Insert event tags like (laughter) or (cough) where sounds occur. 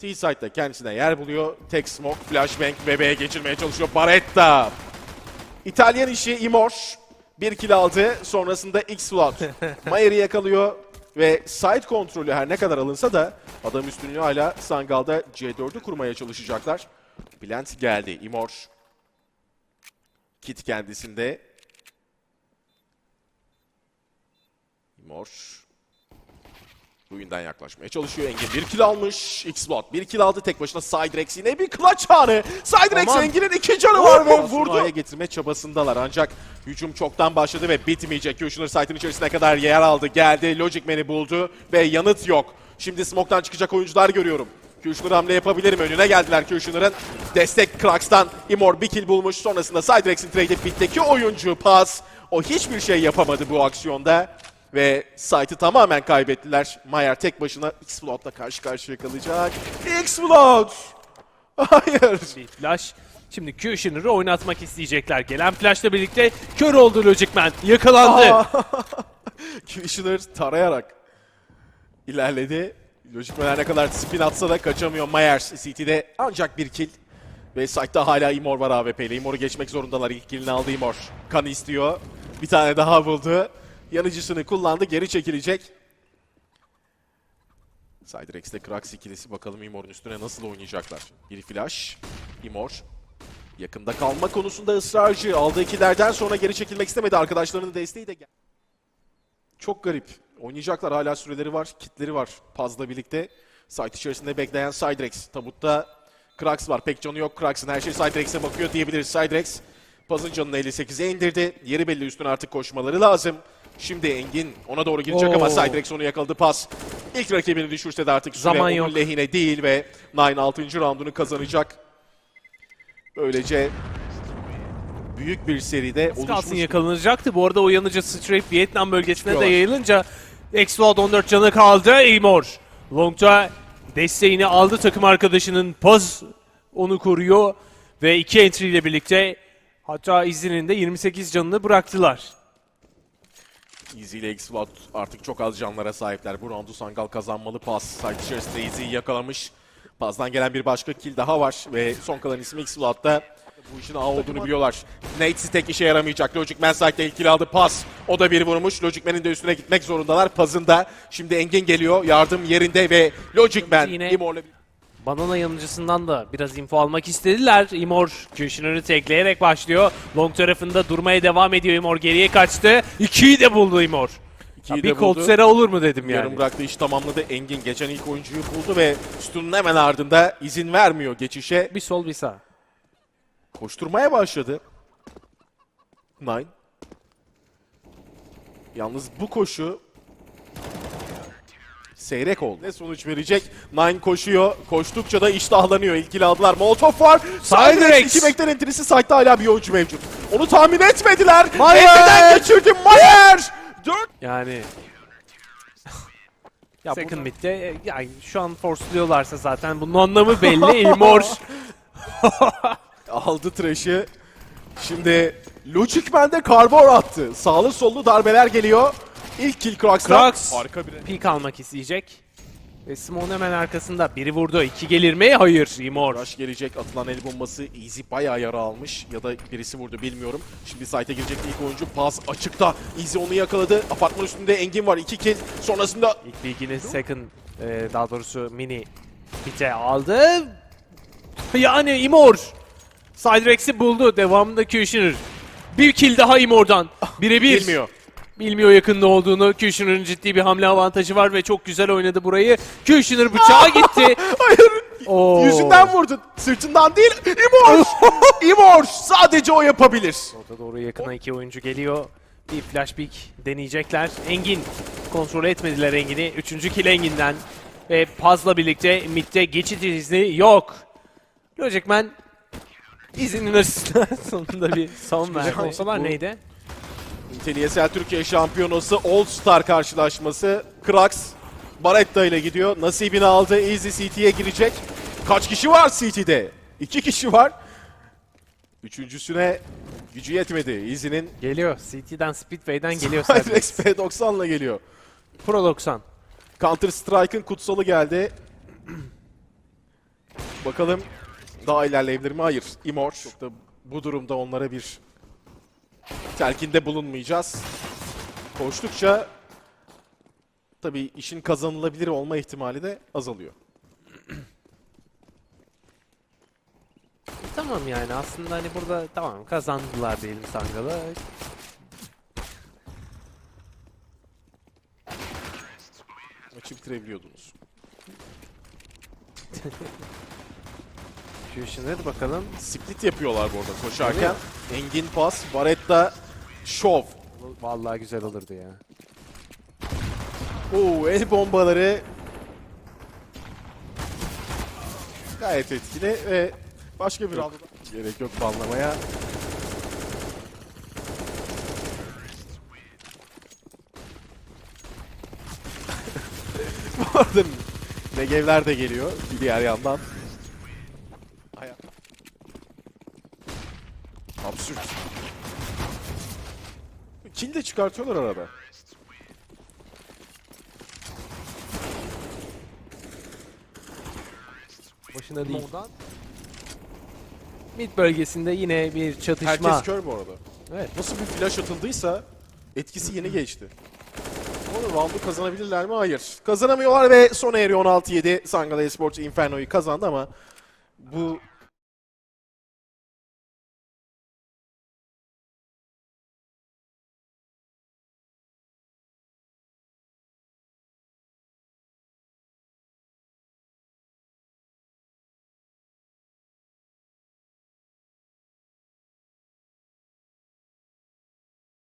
T-Side'da kendisine yer buluyor. Tek smoke, flashbang, bebeğe geçirmeye çalışıyor. Baretta. İtalyan işi Imor. Bir kill aldı. Sonrasında X-Flood. (laughs) Mayer'i yakalıyor. Ve side kontrolü her ne kadar alınsa da adam üstünlüğü hala Sangal'da C4'ü kurmaya çalışacaklar. Bülent geldi. Imor. Kit kendisinde. Imor. Oyundan yaklaşmaya çalışıyor. Engin bir kill almış. X-Blood bir kill aldı. Tek başına Cydrex yine bir clutch anı. Aman. Engin'in iki canı var ve vurdu. Aya getirme çabasındalar ancak hücum çoktan başladı ve bitmeyecek. Kushner site'ın içerisine kadar yer aldı. Geldi. Logic Man'i buldu ve yanıt yok. Şimdi smoke'tan çıkacak oyuncular görüyorum. Kushner hamle yapabilir mi? Önüne geldiler Kushner'ın. Destek Krax'tan Imor bir kill bulmuş. Sonrasında Cydrex'in trade bitteki oyuncu pas. O hiçbir şey yapamadı bu aksiyonda. Ve site'ı tamamen kaybettiler. Mayer tek başına X-Flood'la karşı karşıya kalacak. X-Flood! (laughs) Hayır. Bir flash. Şimdi Kushner'ı oynatmak isteyecekler. Gelen flashla birlikte kör oldu Logicman. Yakalandı. Kushner (laughs) tarayarak ilerledi. Logic Man ne kadar spin atsa da kaçamıyor. Myers CT'de ancak bir kill. Ve site'da hala Imor var AWP ile. Imor'u geçmek zorundalar. İlk killini aldı Imor. Kan istiyor. Bir tane daha buldu. Yanıcısını kullandı. Geri çekilecek. Cydrex'te Krax ikilisi. Bakalım Imor'un üstüne nasıl oynayacaklar. Bir flash. Imor. Yakında kalma konusunda ısrarcı. Aldığı killerden sonra geri çekilmek istemedi. Arkadaşlarının desteği de geldi. Çok garip. Oynayacaklar hala süreleri var, kitleri var Paz'la birlikte. Site içerisinde bekleyen Cydrex. Tabutta Krax var. Pek canı yok Krax'ın. Her şey Cydrex'e bakıyor diyebiliriz. Cydrex Paz'ın canını 58'e indirdi. Yeri belli üstüne artık koşmaları lazım. Şimdi Engin ona doğru girecek ama Oo. Cydrex onu yakaladı pas. İlk rakibini düşürse de artık süre Zaman onun yok. lehine değil ve Nine 6. roundunu kazanacak. Böylece büyük bir seride Kalsın oluşmuş yakalanacaktı. Bu arada o yanıcı Strafe Vietnam bölgesine de Çıkıyorlar. yayılınca Explode 14 canı kaldı. Eymor. Long'da desteğini aldı takım arkadaşının Paz onu koruyor ve iki entry ile birlikte hatta izinin de 28 canını bıraktılar. Easy ile X-Flood artık çok az canlara sahipler. Bu roundu Sangal kazanmalı pas. Side içerisinde Easy'yi yakalamış. Paz'dan gelen bir başka kill daha var ve son kalan isim X-Flood'da. Bu işin A olduğunu biliyorlar. Nate'si tek işe yaramayacak. Logic Man side'de ilk kill aldı. Pas. O da bir vurmuş. Logic Man'in de üstüne gitmek zorundalar. Paz'ın da. Şimdi Engin geliyor. Yardım yerinde ve Logic Man Yine- Banana yanıcısından da biraz info almak istediler. Imor Kushner'ı tekleyerek başlıyor. Long tarafında durmaya devam ediyor Imor. Geriye kaçtı. İkiyi de buldu Imor. Ya bir. Coltsera olur mu dedim Yarım yani. bıraktı iş tamamladı. Engin geçen ilk oyuncuyu buldu ve üstünün hemen ardında izin vermiyor geçişe. Bir sol bir sağ. Koşturmaya başladı. Nine. Yalnız bu koşu seyrek oldu. Ne sonuç verecek? Nine koşuyor. Koştukça da iştahlanıyor. İlkili aldılar. Molotov var. Cydrex. İki beklentilisi site'da hala bir oyuncu mevcut. Onu tahmin etmediler. Mayer. Elliden geçirdi. Mayer. Dört. Yani (laughs) Ya Second burada- mid'de e, yani şu an force'luyorlarsa zaten bunun anlamı belli. (laughs) Imor (laughs) aldı trash'ı. Şimdi Logic Man'de karbon attı. Sağlı sollu darbeler geliyor. İlk kill Krax'tan. Krax. Harika bir peek almak isteyecek. Ve Simon hemen arkasında. Biri vurdu. iki gelir mi? Hayır. Imor. Rush gelecek. Atılan el bombası Easy bayağı yara almış. Ya da birisi vurdu bilmiyorum. Şimdi site'e girecek ilk oyuncu. Pas açıkta. Easy onu yakaladı. Apartman üstünde Engin var. 2 kill. Sonrasında İlk bilgini second e, daha doğrusu mini pite aldı. Yani Imor. Cydrex'i buldu. Devamında Kushner. Bir kill daha Imor'dan. Birebir. bilmiyor. Bilmiyor yakında olduğunu. Kushner'ın ciddi bir hamle avantajı var ve çok güzel oynadı burayı. Kushner bıçağa (laughs) gitti. Hayır. Oo. Yüzünden vurdu. Sırtından değil. Imor. (laughs) Imor. Sadece o yapabilir. Orta doğru yakına iki oyuncu geliyor. Bir flash pick deneyecekler. Engin kontrol etmediler Engin'i. Üçüncü kill Engin'den. Ve Paz'la birlikte midde geçit izni yok. Logicman izinin arasında (laughs) sonunda bir son verdi. Bu- Olsalar neydi? Niteliyesel Türkiye Şampiyonası All Star karşılaşması. Krax Baretta ile gidiyor. Nasibini aldı. Easy CT'ye girecek. Kaç kişi var CT'de? İki kişi var. Üçüncüsüne gücü yetmedi. Easy'nin Geliyor. CT'den Speedway'den (laughs) geliyor Cydrex. P90 ile geliyor. Pro 90. Counter Strike'ın kutsalı geldi. Bakalım daha ilerleyebilir mi? Hayır. Imor. Çok da bu durumda onlara bir telkinde bulunmayacağız. Koştukça tabii işin kazanılabilir olma ihtimali de azalıyor. Tamam yani aslında hani burada tamam kazandılar diyelim Sangal'ı. Maçı bitirebiliyordunuz. Fusion'e bakalım. Split yapıyorlar bu arada koşarken. Engin pas, Baretta şov. Vallahi güzel olurdu ya. Oo, el bombaları gayet etkili ve başka bir rounda da- gerek yok banlamaya. (laughs) Bu arada Negevler de geliyor bir diğer yandan. Absürt. Kill de çıkartıyorlar arada. Boşuna değil. Mid bölgesinde yine bir çatışma. Herkes kör bu arada. Evet. Nasıl bir flash atıldıysa etkisi yeni geçti. Onu roundu kazanabilirler mi? Hayır. Kazanamıyorlar ve sona eriyor 16-7. Sangala Esports Inferno'yu kazandı ama bu